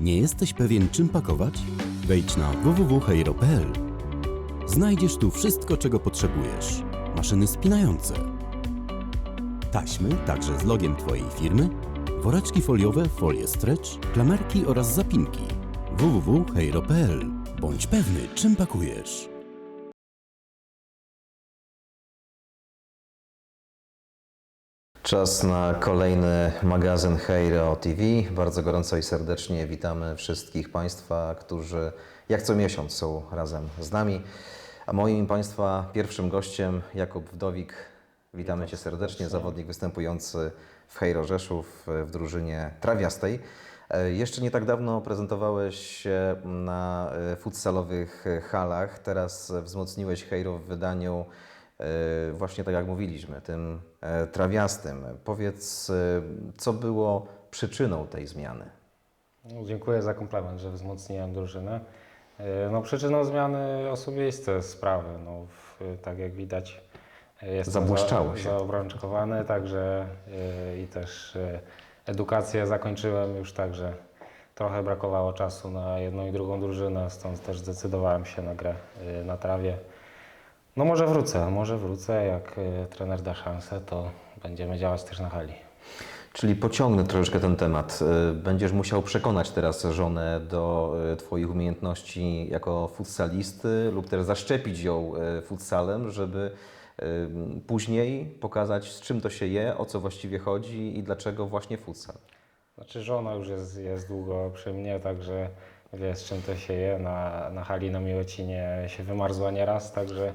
Nie jesteś pewien, czym pakować? Wejdź na www.heiro.pl. Znajdziesz tu wszystko, czego potrzebujesz. Maszyny spinające, taśmy, także z logiem Twojej firmy, woreczki foliowe, folie stretch, klamerki oraz zapinki. www.heiro.pl. Bądź pewny, czym pakujesz. Czas na kolejny magazyn Heiro TV. Bardzo gorąco i serdecznie witamy wszystkich Państwa, którzy jak co miesiąc są razem z nami. A moim Państwa pierwszym gościem Jakub Wdowik. Witamy Cię serdecznie, zawodnik występujący w Heiro Rzeszów w drużynie trawiastej. E, Jeszcze nie tak dawno prezentowałeś się na e, futsalowych halach, teraz wzmocniłeś Heiro w wydaniu właśnie tak jak mówiliśmy, tym e, trawiastym. Powiedz, e, co było przyczyną tej zmiany? No, dziękuję za komplement, że wzmocniłem drużynę. E, No, przyczyną zmiany osobiste sprawy. No, w, tak jak widać, e, jestem Zabłyszczało za, się. zaobrączkowany, także e, i też e, edukację zakończyłem już, także trochę brakowało czasu na jedną i drugą drużynę, stąd też zdecydowałem się na grę e, na trawie. No może wrócę, może wrócę, jak e, trener da szansę, to będziemy działać też na hali. Czyli pociągnę troszeczkę ten temat. E, Będziesz musiał przekonać teraz żonę do e, Twoich umiejętności jako futsalisty lub też zaszczepić ją futsalem, żeby później pokazać z czym to się je, o co właściwie chodzi i dlaczego właśnie futsal. Znaczy żona już jest, jest długo przy mnie, także wie z czym to się je. Na, na hali na Miłocinie się wymarzła nieraz, także,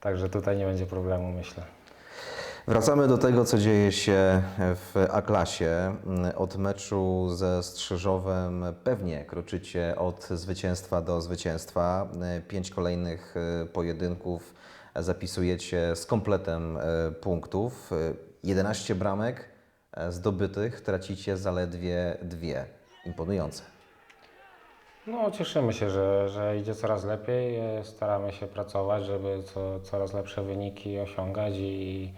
także tutaj nie będzie problemu myślę. Wracamy do tego, co dzieje się w A-klasie. Od meczu ze Strzyżowem pewnie kroczycie od zwycięstwa do zwycięstwa. Pięć kolejnych e, pojedynków zapisujecie z kompletem e, punktów. 11 bramek e, zdobytych, tracicie zaledwie dwie. Imponujące. No cieszymy się, że, że idzie coraz lepiej. E, Staramy się pracować, żeby co, coraz lepsze wyniki osiągać i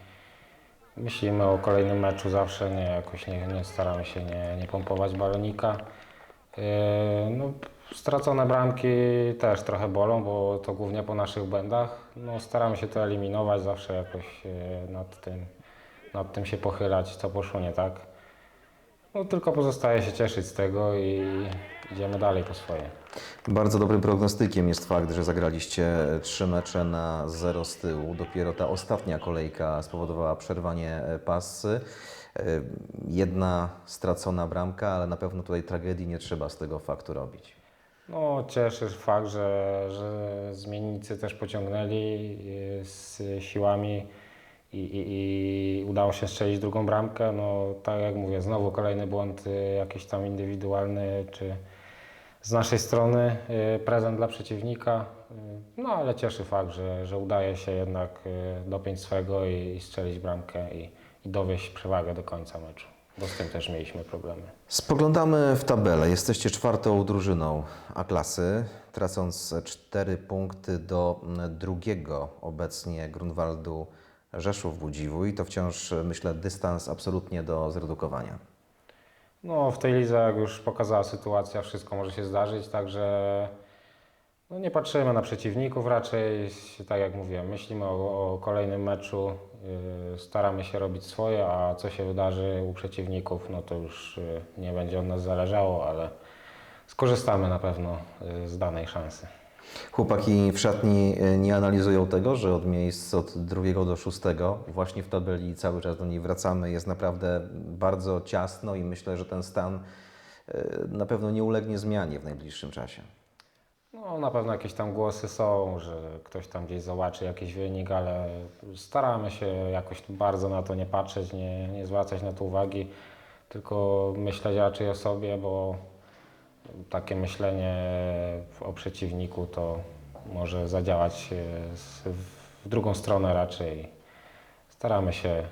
myślimy o kolejnym meczu zawsze, nie jakoś nie, nie staramy się nie, nie pompować balonika. E, No, stracone bramki też trochę bolą, bo to głównie po naszych błędach. No, staramy się to eliminować, zawsze jakoś e, nad tym, nad tym się pochylać, co poszło nie tak. No, tylko pozostaje się cieszyć z tego i idziemy dalej po swoje. Bardzo dobrym prognostykiem jest fakt, że zagraliście trzy mecze na zero z tyłu. Dopiero ta ostatnia kolejka spowodowała przerwanie e, pasy. E, Jedna stracona bramka, ale na pewno tutaj tragedii nie trzeba z tego faktu robić. No, cieszy fakt, że, że zmiennicy też pociągnęli y, z siłami i, i, i udało się strzelić drugą bramkę. No, tak jak mówię, znowu kolejny błąd jakiś tam indywidualny, czy z naszej strony y, prezent dla przeciwnika. Y, No, ale cieszy fakt, że, że udaje się jednak y, dopiąć swego i, i strzelić bramkę i, i dowieść przewagę do końca meczu, bo z tym też mieliśmy problemy. Spoglądamy w tabelę. Jesteście czwartą drużyną A-klasy, tracąc cztery punkty do mm, drugiego obecnie Grunwaldu Rzeszów Budziwój. To wciąż, myślę, dystans absolutnie do zredukowania. No, w tej lidze, jak już pokazała sytuacja, wszystko może się zdarzyć, także no, nie patrzymy na przeciwników raczej, tak jak mówiłem, myślimy o, o kolejnym meczu, yy, staramy się robić swoje, a co się wydarzy u przeciwników, no to już yy, nie będzie od nas zależało, ale skorzystamy na pewno yy, z danej szansy. Chłopaki w szatni e, nie analizują tego, że od miejsc od drugiego do szóstego, właśnie w tabeli cały czas do niej wracamy, jest naprawdę bardzo ciasno i myślę, że ten stan e, na pewno nie ulegnie zmianie w najbliższym czasie. No, na pewno jakieś tam głosy są, że ktoś tam gdzieś zobaczy jakiś wynik, ale staramy się jakoś bardzo na to nie patrzeć, nie, nie zwracać na to uwagi, tylko myśleć raczej o sobie, bo takie myślenie o przeciwniku to może zadziałać e, w drugą stronę raczej. Staramy się e,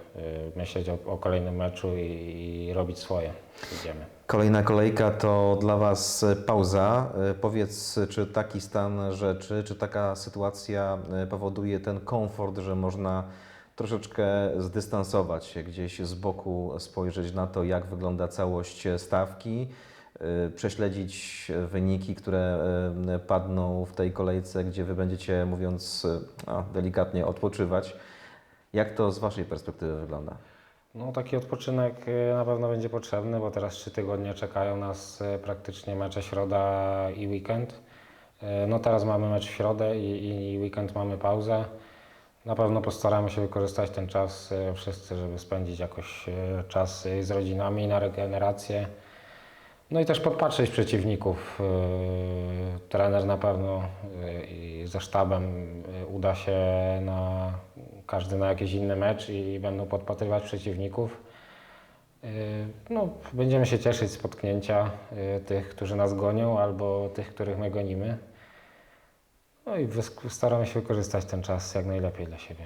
myśleć o, o kolejnym meczu i, i robić swoje. Idziemy. Kolejna kolejka to dla Was pauza. E, Powiedz, czy taki stan rzeczy, czy taka sytuacja powoduje ten komfort, że można troszeczkę zdystansować się gdzieś z boku, spojrzeć na to, jak wygląda całość stawki, prześledzić wyniki, które y, padną w tej kolejce, gdzie Wy będziecie, mówiąc y, a, delikatnie, odpoczywać. Jak to z Waszej perspektywy wygląda? No taki odpoczynek na pewno będzie potrzebny, bo teraz trzy tygodnie czekają nas praktycznie mecze środa i weekend. No teraz mamy mecz w środę i, i weekend mamy pauzę. Na pewno postaramy się wykorzystać ten czas wszyscy, żeby spędzić jakoś czas z rodzinami na regenerację. No i też podpatrzeć przeciwników. E, Trener na pewno e, i ze sztabem e, uda się na każdy na jakiś inny mecz i będą podpatrywać przeciwników. No, będziemy się cieszyć z spotknięcia e, tych, którzy nas gonią, albo tych, których my gonimy. No i staramy się wykorzystać ten czas jak najlepiej dla siebie.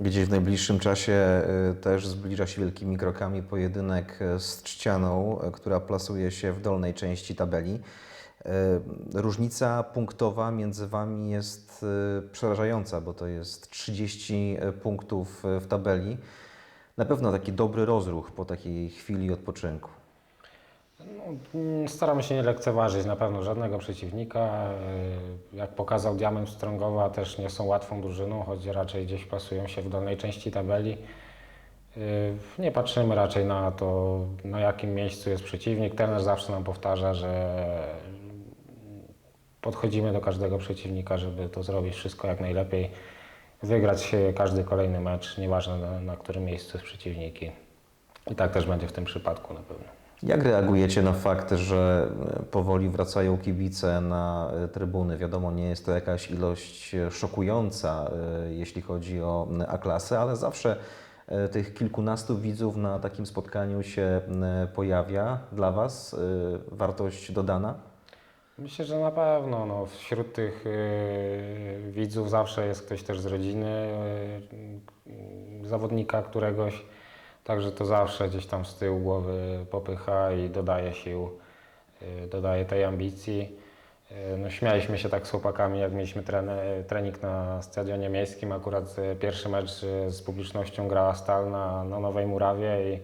Gdzieś w najbliższym czasie y, też zbliża się wielkimi krokami pojedynek y, z Trzcianą, y, która plasuje się w dolnej części tabeli. Różnica punktowa między Wami jest przerażająca, bo to jest 30 punktów w tabeli. Na pewno taki dobry rozruch po takiej chwili odpoczynku. Mm, Staramy się nie lekceważyć na pewno żadnego przeciwnika. Yy, Jak pokazał Diament Strongowa, też nie są łatwą drużyną, choć raczej gdzieś plasują się w dolnej części tabeli. Yy, Nie patrzymy raczej na to, na jakim miejscu jest przeciwnik. Trener zawsze nam powtarza, że podchodzimy do każdego przeciwnika, żeby to zrobić wszystko jak najlepiej, wygrać każdy kolejny mecz, nieważne na, na którym miejscu jest przeciwnik. I, I tak też będzie w tym przypadku na pewno. Jak reagujecie na fakt, że e, powoli wracają kibice na e, trybuny? Wiadomo, nie jest to jakaś ilość e, szokująca, jeśli chodzi o A-klasę, ale zawsze tych kilkunastu widzów na takim spotkaniu się pojawia. Dla Was wartość dodana? Myślę, że na pewno. No, wśród tych widzów zawsze jest ktoś też z rodziny zawodnika któregoś. Także to zawsze gdzieś tam z tyłu głowy popycha i dodaje sił, y, dodaje tej ambicji. Y, No, śmialiśmy się tak z chłopakami, jak mieliśmy trening na stadionie miejskim. Akurat y, pierwszy mecz z publicznością grała Stal na, na Nowej Murawie i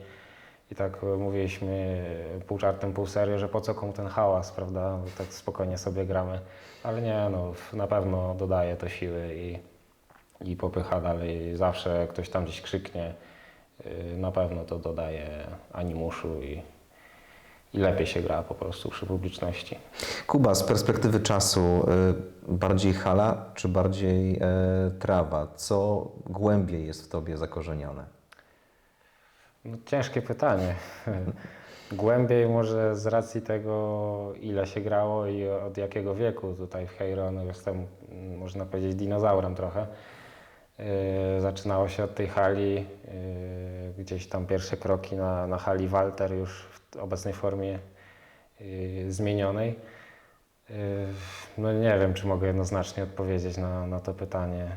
i tak mówiliśmy pół żartem, pół serio, że po co komu ten hałas, prawda? Tak spokojnie sobie gramy. Ale nie, no, na pewno dodaje to siły i, i popycha dalej. Zawsze ktoś tam gdzieś krzyknie, na pewno to dodaje animuszu i, i lepiej się gra po prostu przy publiczności. Kuba, z perspektywy czasu, e, bardziej hala czy bardziej e, trawa? Co głębiej jest w Tobie zakorzenione? No, ciężkie pytanie. Głębiej może z racji tego, ile się grało i od jakiego wieku tutaj w Heiro, no jestem, można powiedzieć, dinozaurem trochę. Yy, zaczynało się od tej hali, yy, gdzieś tam pierwsze kroki na, na hali Walter już w obecnej formie yy, zmienionej. No nie wiem, czy mogę jednoznacznie odpowiedzieć na, na to pytanie.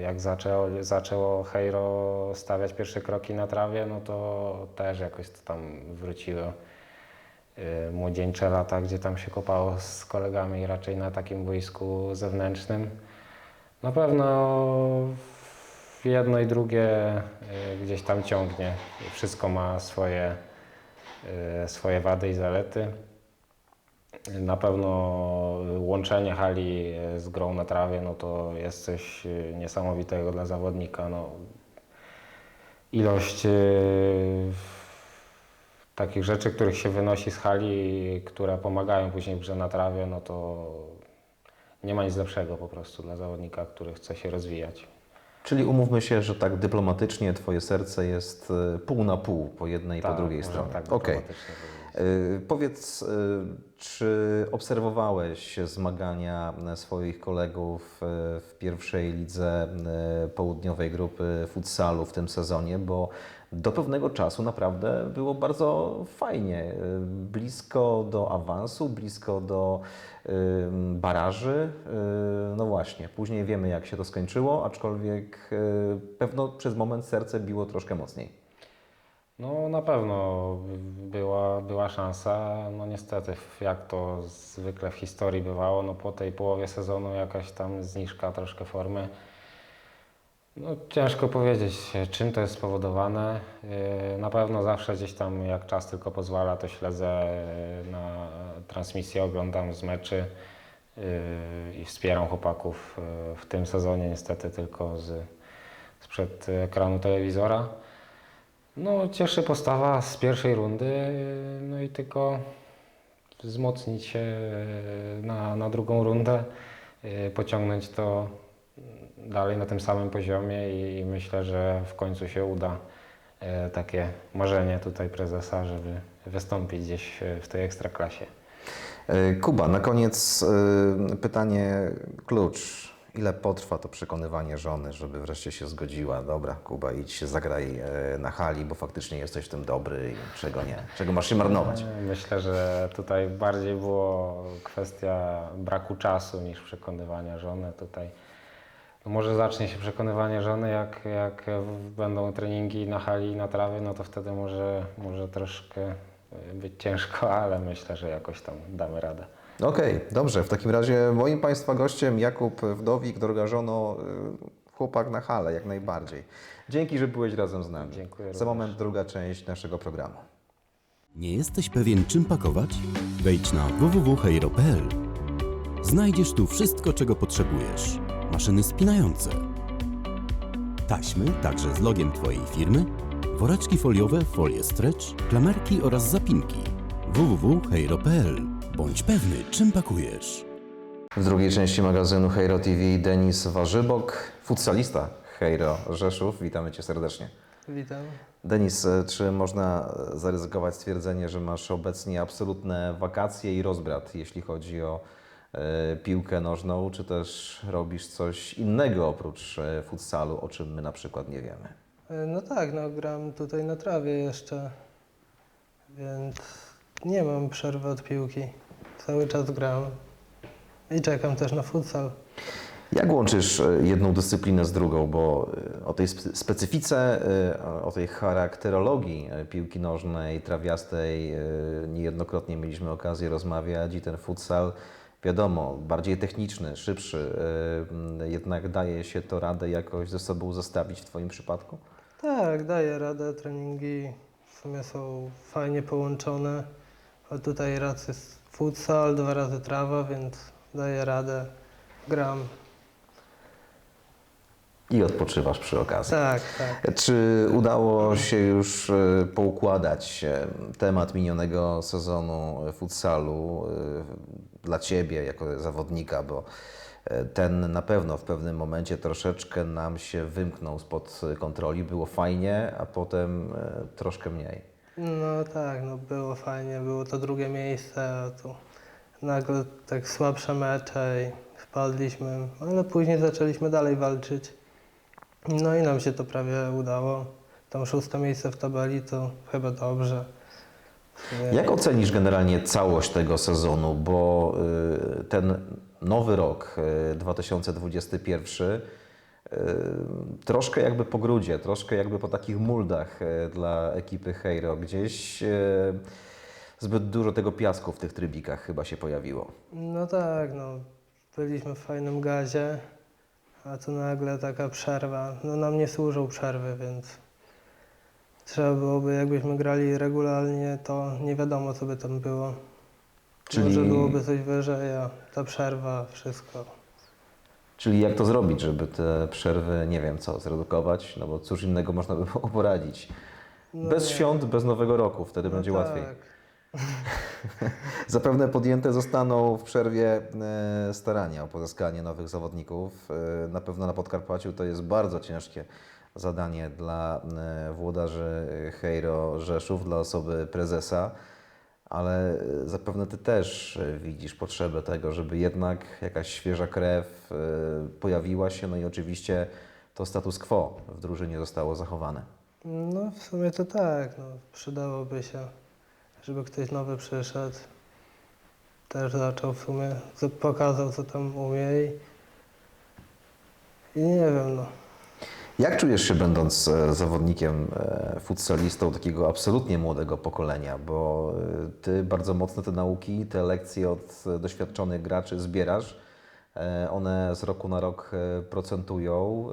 Jak zaczęło, zaczęło Heiro stawiać pierwsze kroki na trawie, no to też jakoś to tam wróciło młodzieńcze lata, gdzie tam się kopało z kolegami raczej na takim boisku zewnętrznym. Na pewno jedno i drugie yy, gdzieś tam ciągnie. Wszystko ma swoje, yy, swoje wady i zalety. Na pewno łączenie hali z grą na trawie no to jest coś y, niesamowitego dla zawodnika. No, ilość y, takich rzeczy, których się wynosi z hali, które pomagają później w grze na trawie, no to nie ma nic lepszego po prostu dla zawodnika, który chce się rozwijać. Czyli umówmy się, że tak dyplomatycznie Twoje serce jest e, pół na pół po jednej i po Tak, drugiej stronie. Tak Okej. dyplomatycznie powiedzieć. Y, Powiedz, y, czy obserwowałeś zmagania y, swoich kolegów y, w pierwszej lidze y, południowej grupy futsalu w tym sezonie? Bo do pewnego czasu naprawdę było bardzo fajnie. y, Blisko do awansu, blisko do y, baraży. Y, No właśnie, później wiemy jak się to skończyło, aczkolwiek pewno przez moment serce biło troszkę mocniej. No na pewno była, była szansa. No niestety, jak to zwykle w historii bywało, no po tej połowie sezonu jakaś tam zniżka troszkę formy. No, ciężko powiedzieć, czym to jest spowodowane. Yy, Na pewno zawsze gdzieś tam, jak czas tylko pozwala, to śledzę yy, na transmisję, oglądam z meczy i wspieram chłopaków w tym sezonie niestety tylko z, sprzed ekranu telewizora. No, cieszy postawa z pierwszej rundy, no i tylko wzmocnić się na, na drugą rundę, pociągnąć to dalej na tym samym poziomie i, i myślę, że w końcu się uda e, takie marzenie tutaj prezesa, żeby wystąpić gdzieś e, w tej ekstraklasie. E, Kuba, na koniec pytanie klucz. Ile potrwa to przekonywanie żony, żeby wreszcie się zgodziła? Dobra, Kuba, idź się zagraj na hali, bo faktycznie jesteś w tym dobry i czego nie? Czego masz się marnować? Myślę, że tutaj bardziej było kwestia braku czasu niż przekonywania żony tutaj. No może zacznie się przekonywanie żony, jak, jak będą treningi na hali i na trawie, no to wtedy może, może troszkę e, być ciężko, ale myślę, że jakoś tam damy radę. Okej, dobrze. W takim razie moim Państwa gościem Jakub Wdowik, droga żono, y, chłopak na hale, jak najbardziej. Dzięki, że byłeś razem z nami. Dziękuję Za również. moment druga część naszego programu. Nie jesteś pewien, czym pakować? Wejdź na www.heiro.pl. Znajdziesz tu wszystko, czego potrzebujesz. Maszyny spinające, taśmy, także z logiem Twojej firmy, woreczki foliowe, folie stretch, klamerki oraz zapinki. www.heiro.pl. Bądź pewny, czym pakujesz. W drugiej części magazynu Hejro TV Denis Warzybok, futsalista Hejro Rzeszów. Witamy Cię serdecznie. Witam. Denis, czy można zaryzykować stwierdzenie, że masz obecnie absolutne wakacje i rozbrat, jeśli chodzi o piłkę nożną, czy też robisz coś innego oprócz e, futsalu, o czym my na przykład nie wiemy? E, No tak, no gram tutaj na trawie jeszcze, więc nie mam przerwy od piłki. Cały czas gram i czekam też na futsal. Jak łączysz e, jedną dyscyplinę z drugą, bo e, o tej spe- specyfice, e, o tej charakterologii e, piłki nożnej, trawiastej e, niejednokrotnie mieliśmy okazję rozmawiać i ten futsal, wiadomo, bardziej techniczny, szybszy, m, jednak daje się to radę jakoś ze sobą zestawić w Twoim przypadku? Tak, daję radę, treningi w sumie są fajnie połączone. A tutaj raz jest futsal, dwa razy trawa, więc daję radę, gram. I odpoczywasz przy okazji. Tak, tak. Czy udało się już e, poukładać e, temat minionego sezonu futsalu e, dla Ciebie jako zawodnika, bo ten na pewno w pewnym momencie troszeczkę nam się wymknął spod kontroli. Było fajnie, a potem troszkę mniej. No tak, no było fajnie, było to drugie miejsce, a tu nagle tak słabsze mecze i wpadliśmy, ale później zaczęliśmy dalej walczyć. No i nam się to prawie udało. Tam szóste miejsce w tabeli to chyba dobrze. Jak ocenisz generalnie całość tego sezonu, bo y, ten nowy rok y, 2021 y, troszkę jakby po grudzie, troszkę jakby po takich muldach y, dla ekipy Hejro. Gdzieś y, zbyt dużo tego piasku w tych trybikach chyba się pojawiło. No tak, no byliśmy w fajnym gazie, a tu nagle taka przerwa. No nam nie służą przerwy, więc trzeba byłoby, jakbyśmy grali regularnie, to nie wiadomo co by tam było. Czyli- Może byłoby coś wyżej, a ta przerwa, wszystko. Czyli jak to zrobić, żeby te przerwy, nie wiem co, zredukować, no bo cóż innego można by było poradzić. No bez nie. świąt, bez nowego roku, wtedy No będzie tak. łatwiej. Zapewne podjęte zostaną w przerwie e, starania o pozyskanie nowych zawodników. E, Na pewno na Podkarpaciu to jest bardzo ciężkie zadanie dla e, włodarzy Hejro Rzeszów, dla osoby prezesa, ale zapewne Ty też widzisz potrzebę tego, żeby jednak jakaś świeża krew pojawiła się, no i oczywiście to status quo w drużynie zostało zachowane. No w sumie to tak, no przydałoby się, żeby ktoś nowy przyszedł. Też zaczął w sumie, pokazał co tam umie i, i nie wiem, no. Jak czujesz się będąc e, zawodnikiem, e, futsalistą takiego absolutnie młodego pokolenia, bo e, ty bardzo mocno te nauki, te lekcje od doświadczonych graczy zbierasz, One z roku na rok procentują,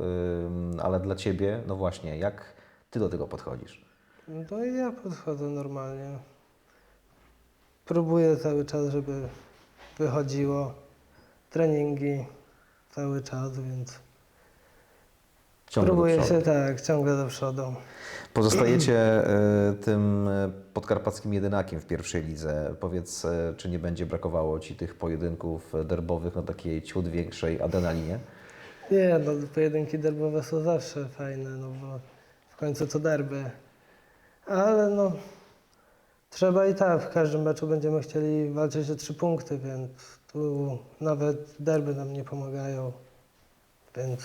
ale dla Ciebie, no właśnie, jak Ty do tego podchodzisz? No i ja podchodzę normalnie. Próbuję cały czas, żeby wychodziło. Treningi cały czas, więc Ciągle próbuję się tak, ciągle do przodu. Pozostajecie e, tym e, podkarpackim jedynakiem w pierwszej lidze. Powiedz, e, czy nie będzie brakowało Ci tych pojedynków derbowych na takiej ciut większej adrenalinie? Nie, no pojedynki derbowe są zawsze fajne, no bo w końcu to derby. Ale no, trzeba i tak, w każdym meczu będziemy chcieli walczyć o trzy punkty, więc tu nawet derby nam nie pomagają. Więc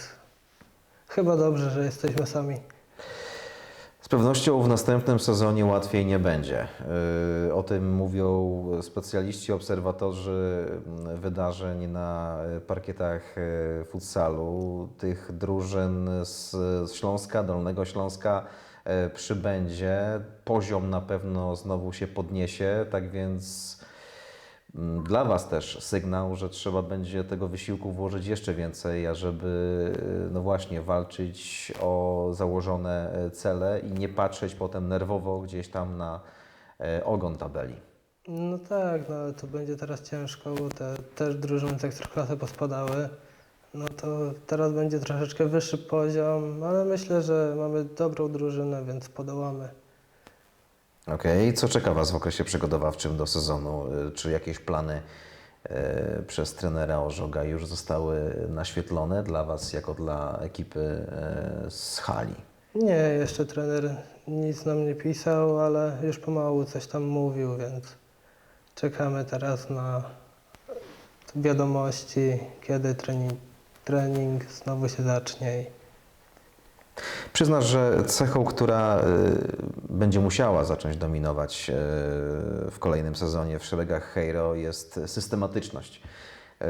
chyba dobrze, że jesteśmy sami. Z pewnością w następnym sezonie łatwiej nie będzie. Yy, O tym mówią specjaliści, obserwatorzy wydarzeń na y, parkietach y, futsalu. Tych drużyn z Śląska, Dolnego Śląska y, przybędzie. Poziom na pewno znowu się podniesie, tak więc mm, dla Was też sygnał, że trzeba będzie tego wysiłku włożyć jeszcze więcej, ażeby y, no właśnie walczyć o założone y, cele i nie patrzeć potem nerwowo gdzieś tam na ogon tabeli. No tak, no ale to będzie teraz ciężko, bo te też drużyny z ekstraklasy pospadały. No to teraz będzie troszeczkę wyższy poziom, ale myślę, że mamy dobrą drużynę, więc podołamy. Okej, co czeka Was w okresie przygotowawczym do sezonu? Y, Czy jakieś plany y, przez trenera Ożoga już zostały naświetlone dla Was jako dla ekipy y, z hali? Nie, jeszcze trener nic nam nie pisał, ale już pomału coś tam mówił, więc czekamy teraz na wiadomości, kiedy trening, trening znowu się zacznie. i- Przyznasz, że cechą, która y, będzie musiała zacząć dominować y, w kolejnym sezonie w szeregach Heiro jest systematyczność. Y,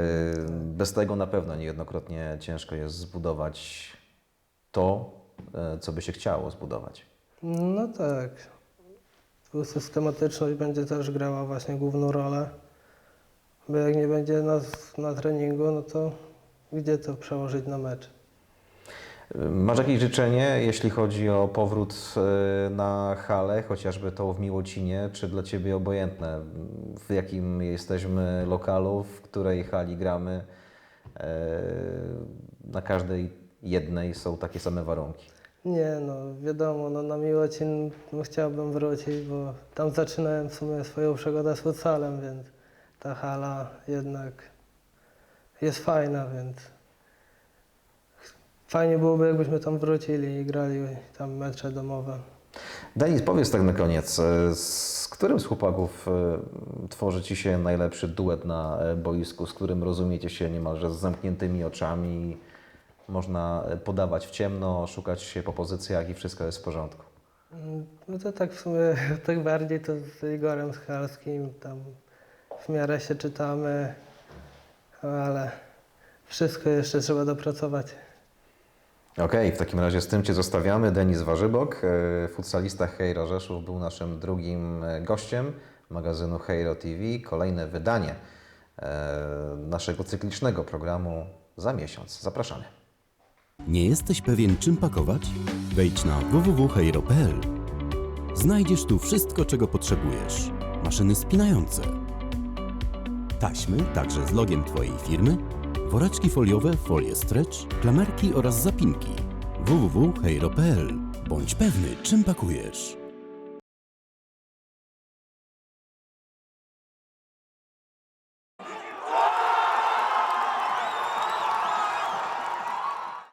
Bez tego na pewno niejednokrotnie ciężko jest zbudować to, y, co by się chciało zbudować. No tak. Tu systematyczność będzie też grała właśnie główną rolę. Bo jak nie będzie nas na treningu, no to gdzie to przełożyć na mecz? Masz jakieś życzenie, jeśli chodzi o powrót y, na halę, chociażby to w Miłocinie, czy dla Ciebie obojętne, w jakim jesteśmy lokalu, w której hali gramy? Y, Na każdej jednej są takie same warunki. Nie, no wiadomo, no na Miłocin no, chciałbym wrócić, bo tam zaczynałem w sumie swoją przygodę z futsalem, więc ta hala jednak jest fajna, więc fajnie byłoby, jakbyśmy tam wrócili i grali tam mecze domowe. Denis, powiedz tak na koniec, y, z którym z chłopaków y, tworzy Ci się najlepszy duet na y, boisku, z którym rozumiecie się niemalże z zamkniętymi oczami, można podawać w ciemno, szukać się po pozycjach i wszystko jest w porządku? Mm, No to tak w sumie, tak bardziej to z Igorem Schalskim, tam w miarę się czytamy, ale wszystko jeszcze trzeba dopracować. Okej, w takim razie z tym Cię zostawiamy. Denis Warzybok, e, futsalista Hejro Rzeszów, był naszym drugim e, gościem magazynu Hejro TV. Kolejne wydanie e, naszego cyklicznego programu za miesiąc. Zapraszamy. Nie jesteś pewien, czym pakować? Wejdź na www.heiro.pl. Znajdziesz tu wszystko, czego potrzebujesz. Maszyny spinające, taśmy, także z logiem Twojej firmy, woreczki foliowe, folie stretch, klamerki oraz zapinki. www.heiro.pl. Bądź pewny, czym pakujesz.